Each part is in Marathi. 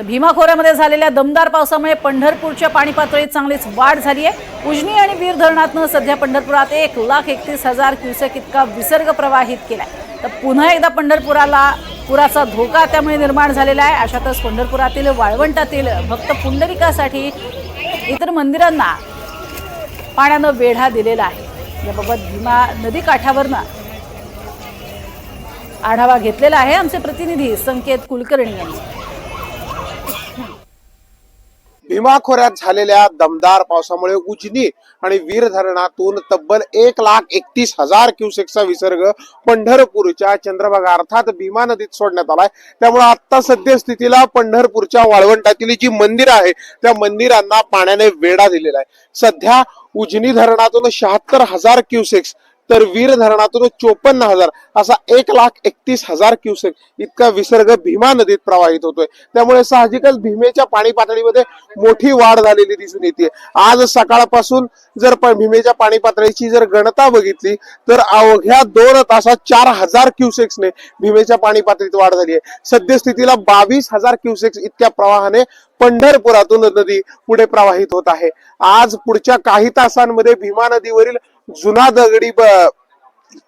तर भीमा खोऱ्यामध्ये झालेल्या दमदार पावसामुळे पंढरपूरच्या पाणी पातळीत चांगलीच वाढ झाली आहे. उजनी आणि वीर धरणातनं सध्या पंढरपुरात एक लाख एकतीस हजार क्युसेक इतका विसर्ग प्रवाहित केला तर पुन्हा एकदा पंढरपुराला पुराचा धोका त्यामुळे निर्माण झालेला आहे. अशातच पंढरपुरातील वाळवंटातील भक्त पुंडलिकासाठी इतर मंदिरांना पाण्यानं वेढा दिलेला आहे. याबाबत भीमा नदी काठावरनं आढावा घेतलेला आहे. आमचे प्रतिनिधी संकेत कुलकर्णी यांनी भीमा खोऱ्यात झालेल्या दमदार पावसामुळे उजनी आणि वीर धरणातून तब्बल एक लाख एकतीस हजार क्युसेकचा विसर्ग पंढरपूरच्या चंद्रभागा अर्थात भीमा नदीत सोडण्यात आलाय. त्यामुळे आता सद्यस्थितीला पंढरपूरच्या वाळवंटातील जी मंदिरं आहे त्या मंदिरांना पाण्याने वेढा दिलेला आहे. सध्या उजनी धरणातून शहात्तर हजार क्युसेक्स तर वीर धरणातून चोपन्न हजार असा एक लाख एकतीस हजार क्युसेक इतका विसर्ग भीमा नदीत प्रवाहित होतोय. त्यामुळे साहजिकच भीमेच्या पाणी पातळीमध्ये मोठी वाढ झालेली दिसून येते. आज सकाळपासून जर भीमेच्या पाणी पातळीची जर गणता बघितली तर अवघ्या दोन तासात चार हजार क्युसेक्सने भीमेच्या पाणी पातळीत वाढ झाली आहे. सद्यस्थितीला बावीस हजार क्युसेक्स इतक्या प्रवाहाने पंढरपुरातून नदी पुढे प्रवाहित होत आहे. आज पुढच्या काही तासांमध्ये भीमा नदीवरील जुना दगडी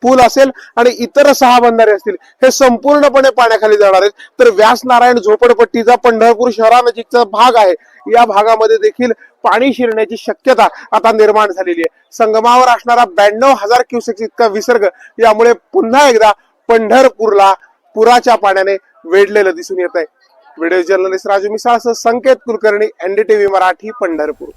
पूल असेल आणि इतर सहा बंधारे असतील हे संपूर्णपणे पाण्याखाली जाणार आहेत. तर व्यास नारायण झोपडपट्टीचा पंढरपूर शहरानजीकचा भाग आहे. या भागामध्ये देखील पाणी शिरण्याची शक्यता आता निर्माण झालेली आहे. संगमावर असणारा ब्याण्णव हजार क्युसेक इतका विसर्ग यामुळे पुन्हा एकदा पंढरपूरला पुराच्या पाण्याने वेढलेलं दिसून येत आहे. Video journalist Raju Misal Sanket Kulkarni NDTV Marathi Pandharpur.